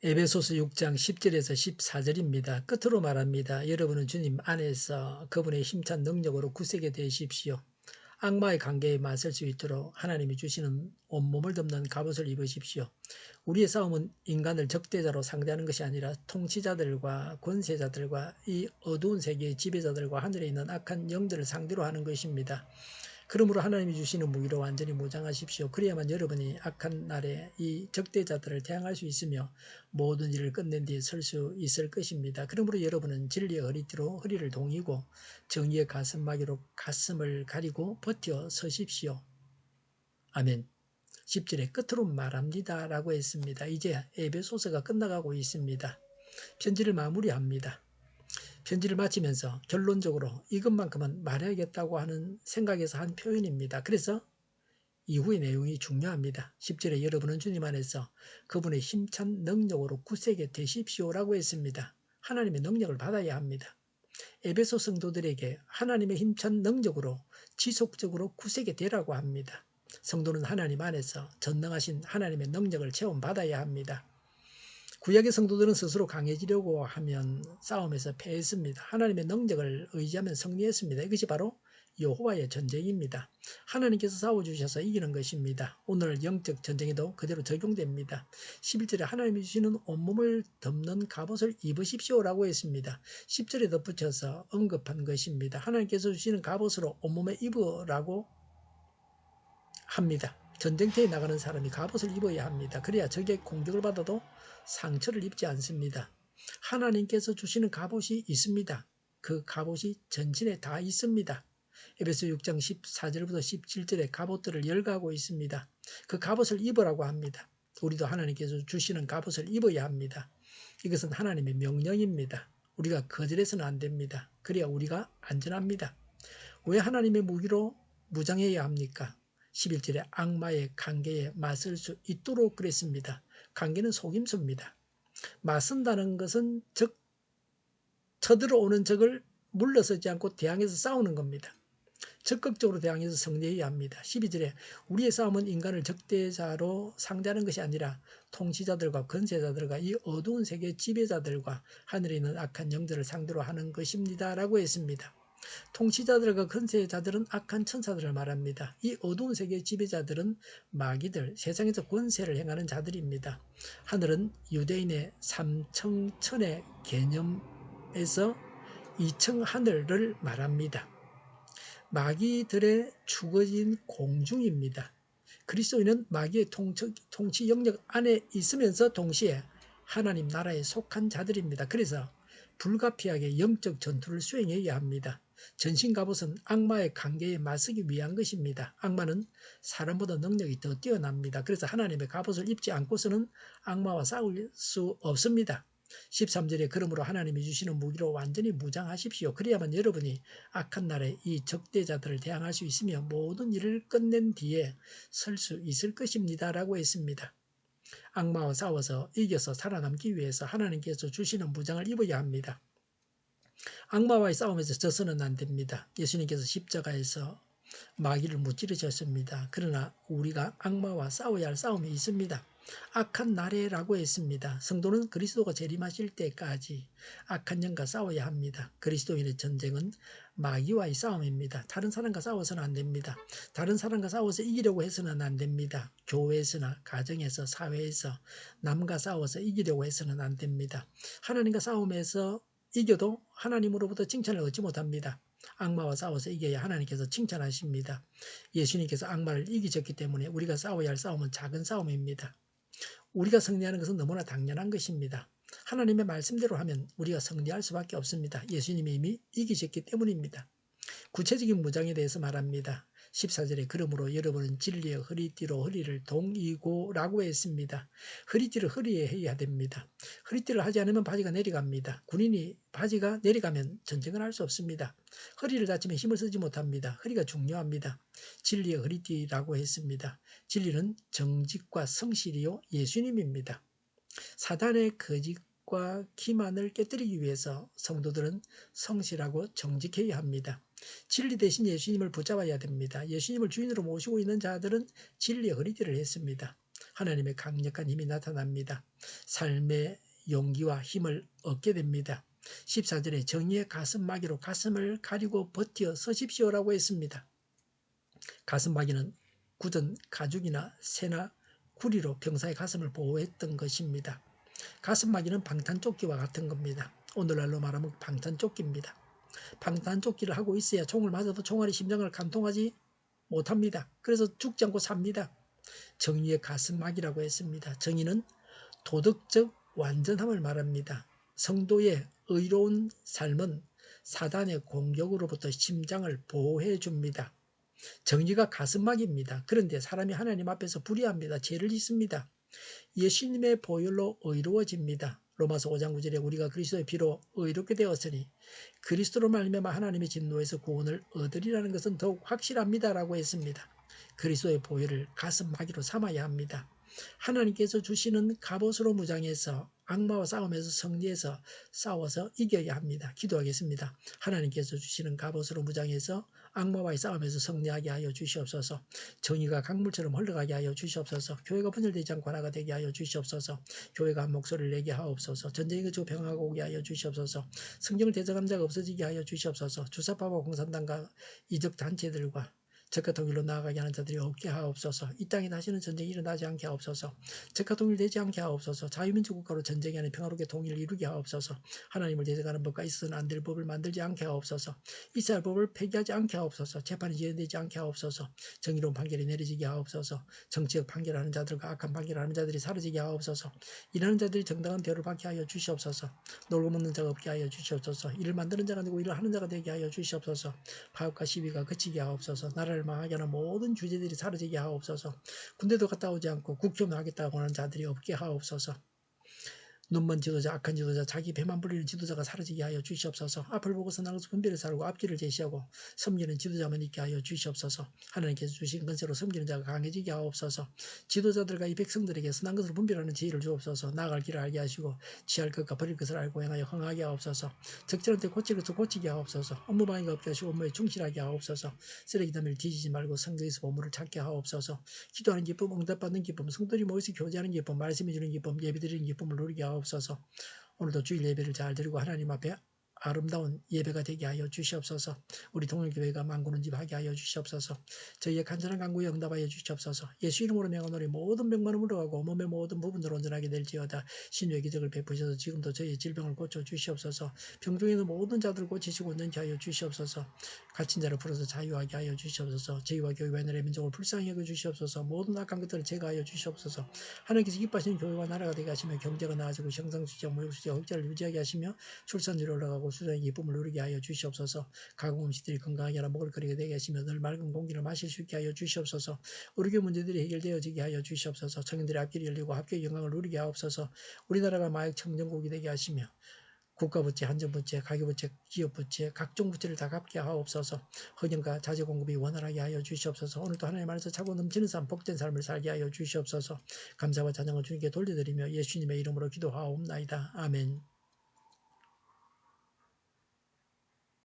에베소서 6장 10절에서 14절입니다. 끝으로 말합니다. 여러분은 주님 안에서 그분의 힘찬 능력으로 굳세게 되십시오. 악마의 관계에 맞설 수 있도록 하나님이 주시는 온몸을 덮는 갑옷을 입으십시오. 우리의 싸움은 인간을 적대자로 상대하는 것이 아니라 통치자들과 권세자들과 이 어두운 세계의 지배자들과 하늘에 있는 악한 영들을 상대로 하는 것입니다. 그러므로 하나님이 주시는 무기로 완전히 무장하십시오. 그래야만 여러분이 악한 날에 이 적대자들을 대항할 수 있으며 모든 일을 끝낸 뒤에 설 수 있을 것입니다. 그러므로 여러분은 진리의 허리띠로 허리를 동이고 정의의 가슴막이로 가슴을 가리고 버텨 서십시오. 아멘. 10절의 끝으로 말합니다. 라고 했습니다. 이제 에베소서가 끝나가고 있습니다. 편지를 마무리합니다. 편지를 마치면서 결론적으로 이것만큼은 말해야겠다고 하는 생각에서 한 표현입니다. 그래서 이후의 내용이 중요합니다. 10절에 여러분은 주님 안에서 그분의 힘찬 능력으로 굳세게 되십시오라고 했습니다. 하나님의 능력을 받아야 합니다. 에베소 성도들에게 하나님의 힘찬 능력으로 지속적으로 굳세게 되라고 합니다. 성도는 하나님 안에서 전능하신 하나님의 능력을 체험받아야 합니다. 구약의 성도들은 스스로 강해지려고 하면 싸움에서 패했습니다. 하나님의 능력을 의지하면 승리했습니다. 이것이 바로 여호와의 전쟁입니다. 하나님께서 싸워주셔서 이기는 것입니다. 오늘 영적 전쟁에도 그대로 적용됩니다. 11절에 하나님이 주시는 온몸을 덮는 갑옷을 입으십시오라고 했습니다. 10절에 덧붙여서 언급한 것입니다. 하나님께서 주시는 갑옷으로 온몸에 입으라고 합니다. 전쟁터에 나가는 사람이 갑옷을 입어야 합니다. 그래야 적의 공격을 받아도 상처를 입지 않습니다. 하나님께서 주시는 갑옷이 있습니다. 그 갑옷이 전진에 다 있습니다. 에베소 6장 14절부터 17절에 갑옷들을 열가하고 있습니다. 그 갑옷을 입으라고 합니다. 우리도 하나님께서 주시는 갑옷을 입어야 합니다. 이것은 하나님의 명령입니다. 우리가 거절해서는 안 됩니다. 그래야 우리가 안전합니다. 왜 하나님의 무기로 무장해야 합니까? 11절에 악마의 관계에 맞설 수 있도록 그랬습니다. 관계는 속임수입니다. 맞선다는 것은 적, 쳐들어오는 적을 물러서지 않고 대항해서 싸우는 겁니다. 적극적으로 대항해서 승리해야 합니다. 12절에 우리의 싸움은 인간을 적대자로 상대하는 것이 아니라 통치자들과 권세자들과 이 어두운 세계 지배자들과 하늘에 있는 악한 영들을 상대로 하는 것입니다. 라고 했습니다. 통치자들과 권세자들은 악한 천사들을 말합니다. 이 어두운 세계의 지배자들은 마귀들, 세상에서 권세를 행하는 자들입니다. 하늘은 유대인의 삼청천의 개념에서 이청 하늘을 말합니다. 마귀들의 죽어진 공중입니다. 그리스도인은 마귀의 통치, 통치 영역 안에 있으면서 동시에 하나님 나라에 속한 자들입니다. 그래서 불가피하게 영적 전투를 수행해야 합니다. 전신 갑옷은 악마의 관계에 맞서기 위한 것입니다. 악마는 사람보다 능력이 더 뛰어납니다. 그래서 하나님의 갑옷을 입지 않고서는 악마와 싸울 수 없습니다. 13절에 그러므로 하나님이 주시는 무기로 완전히 무장하십시오. 그래야만 여러분이 악한 날에 이 적대자들을 대항할 수 있으며 모든 일을 끝낸 뒤에 설 수 있을 것입니다. 라고 했습니다. 악마와 싸워서 이겨서 살아남기 위해서 하나님께서 주시는 무장을 입어야 합니다. 악마와의 싸움에서 져서는 안 됩니다. 예수님께서 십자가에서 마귀를 무찌르셨습니다. 그러나 우리가 악마와 싸워야 할 싸움이 있습니다. 악한 나래라고 했습니다. 성도는 그리스도가 재림하실 때까지 악한 영과 싸워야 합니다. 그리스도인의 전쟁은 마귀와의 싸움입니다. 다른 사람과 싸워서는 안 됩니다. 다른 사람과 싸워서 이기려고 해서는 안 됩니다. 교회에서나 가정에서 사회에서 남과 싸워서 이기려고 해서는 안 됩니다. 하나님과 싸움에서 이겨도 하나님으로부터 칭찬을 얻지 못합니다. 악마와 싸워서 이겨야 하나님께서 칭찬하십니다. 예수님께서 악마를 이기셨기 때문에 우리가 싸워야 할 싸움은 작은 싸움입니다. 우리가 승리하는 것은 너무나 당연한 것입니다. 하나님의 말씀대로 하면 우리가 승리할 수밖에 없습니다. 예수님이 이미 이기셨기 때문입니다. 구체적인 무장에 대해서 말합니다. 14절에 그러므로 여러분은 진리의 허리띠로 허리를 동이고 라고 했습니다. 허리띠를 허리에 해야 됩니다. 허리띠를 하지 않으면 바지가 내려갑니다. 군인이 바지가 내려가면 전쟁을 할 수 없습니다. 허리를 다치면 힘을 쓰지 못합니다. 허리가 중요합니다. 진리의 허리띠라고 했습니다. 진리는 정직과 성실이요 예수님입니다. 사단의 거짓 과 기만을 깨뜨리기 위해서 성도들은 성실하고 정직해야 합니다. 진리 대신 예수님을 붙잡아야 됩니다. 예수님을 주인으로 모시고 있는 자들은 진리의 허리띠를 했습니다. 하나님의 강력한 힘이 나타납니다. 삶의 용기와 힘을 얻게 됩니다. 14절에 정의의 가슴마기로 가슴을 가리고 버티어 서십시오라고 했습니다. 가슴마기는 굳은 가죽이나 새나 구리로 병사의 가슴을 보호했던 것입니다. 가슴마기는 방탄조끼와 같은 겁니다. 오늘날로 말하면 방탄조끼입니다. 방탄조끼를 하고 있어야 총을 맞아도 총알이 심장을 간통하지 못합니다. 그래서 죽지 않고 삽니다. 정의의 가슴막이라고 했습니다. 정의는 도덕적 완전함을 말합니다. 성도의 의로운 삶은 사단의 공격으로부터 심장을 보호해 줍니다. 정의가 가슴막입니다. 그런데 사람이 하나님 앞에서 불의합니다. 죄를 짓습니다. 예수님의 보혈로 의로워집니다. 로마서 5장 9절에 우리가 그리스도의 피로 의롭게 되었으니 그리스도로 말미암아 하나님의 진노에서 구원을 얻으리라는 것은 더욱 확실합니다라고 했습니다. 그리스도의 보혈을 가슴막이로 삼아야 합니다. 하나님께서 주시는 갑옷으로 무장해서 악마와 싸움에서 승리해서 싸워서 이겨야 합니다. 기도하겠습니다. 하나님께서 주시는 갑옷으로 무장해서 악마와의 싸움에서 승리하게 하여 주시옵소서. 정의가 강물처럼 흘러가게 하여 주시옵소서. 교회가 분열되지 않고 하나가 되게 하여 주시옵소서. 교회가 한 목소리를 내게 하옵소서. 전쟁이 그치고 평화가 오게 하여 주시옵소서. 성경을 대적한 자가 없어지게 하여 주시옵소서. 주사파와 공산당과 이적 단체들과 적과 통일로 나아가게 하는 자들이 없게 하옵소서. 이 땅에 다시는 전쟁이 일어나지 않게 하옵소서. 적과 통일되지 않게 하옵소서. 자유민주 국가로 전쟁이 아닌 평화롭게 통일을 이루게 하옵소서. 하나님을 대적하는 법과 있어서는 안 될 법을 만들지 않게 하옵소서. 이스라엘 법을 폐기하지 않게 하옵소서. 재판이 진행되지 않게 하옵소서. 정의로운 판결이 내려지게 하옵소서. 정치적 판결하는 자들과 악한 판결하는 자들이 사라지게 하옵소서. 일하는 자들이 정당한 대우를 받게 하여 주시옵소서. 놀고 먹는 자가 없게 하여 주시옵소서. 일을 만드는 자가 되고 일을 하는 자가 되게 하여 주시옵소서. 파업과 시비가 그치게 하옵소서. 나라를 망하게 하는 모든 주제들이 사라지게 하옵소서. 군대도 갔다 오지 않고 국회의원 하겠다고 하는 자들이 없게 하옵소서. 눈먼 지도자, 악한 지도자, 자기 배만 불리는 지도자가 사라지게 하여 주시옵소서. 앞을 보고서 나가서 분별을 살고 앞길을 제시하고 섬기는 지도자만 있게 하여 주시옵소서. 하나님께서 주신 건세로 섬기는 자가 강해지게 하옵소서. 지도자들과 이 백성들에게 선한 것을 분별하는 지혜를 주옵소서. 나아갈 길을 알게 하시고 취할 것과 버릴 것을 알고 행하여 흥하게 하옵소서. 적절한 때 고칠 것을 고치게 하옵소서. 업무 방해가 없게 하시고 업무에 충실하게 하옵소서. 쓰레기 더미를 뒤지지 말고 성도에서 보물을 찾게 하옵소서. 기도하는 기쁨, 응답받는 기쁨, 성도들이 모여서 교제하는 기쁨, 말씀해 주는 기쁨, 예배드리는 기쁨을 누리게 하옵소서. 하옵소서. 오늘도 주일 예배를 잘 드리고 하나님 앞에 아름다운 예배가 되게 하여 주시옵소서. 우리 동일교회가 망구는 집 하게 하여 주시옵소서. 저희의 간절한 간구에 응답하여 주시옵소서. 예수 이름으로 명하노니 모든 병만을 물어가고 몸의 모든 부분들 온전하게 될지어다. 신유의 기적을 베푸셔서 지금도 저희의 질병을 고쳐 주시옵소서. 병중에 있는 모든 자들을 고치시고 온전케 하여 주시옵소서. 갇힌 자를 풀어서 자유하게 하여 주시옵소서. 저희와 교회와 나라의 민족을 불쌍히 여겨 주시옵소서. 모든 악한 것들을 제거하여 주시옵소서. 하나님께서 기뻐하시는 교회와 나라가 되게 하시며 경제가 나아지고 형상수지와 무역수지와 흑자를 유지하게 하시며 출산율이 올라가고 수정의 기쁨을 누리게 하여 주시옵소서. 가공 음식들이 건강하게 하라 먹을 거리가 되게 하시며 늘 맑은 공기를 마실 수 있게 하여 주시옵소서. 의료 문제들이 해결되어지게 하여 주시옵소서. 청년들의 앞길이 열리고 합격의 영광을 누리게 하옵소서. 우리나라가 마약 청정국이 되게 하시며 국가부채, 한전부채, 가계부채, 기업부채, 각종 부채를 다 갚게 하옵소서. 헌금과 자재 공급이 원활하게 하여 주시옵소서. 오늘도 하나님 안에서 차고 넘치는 삶, 복된 삶을 살게 하여 주시옵소서. 감사와 찬양을 주님께 돌려드리며 예수님의 이름으로 기도하옵나이다. 아멘.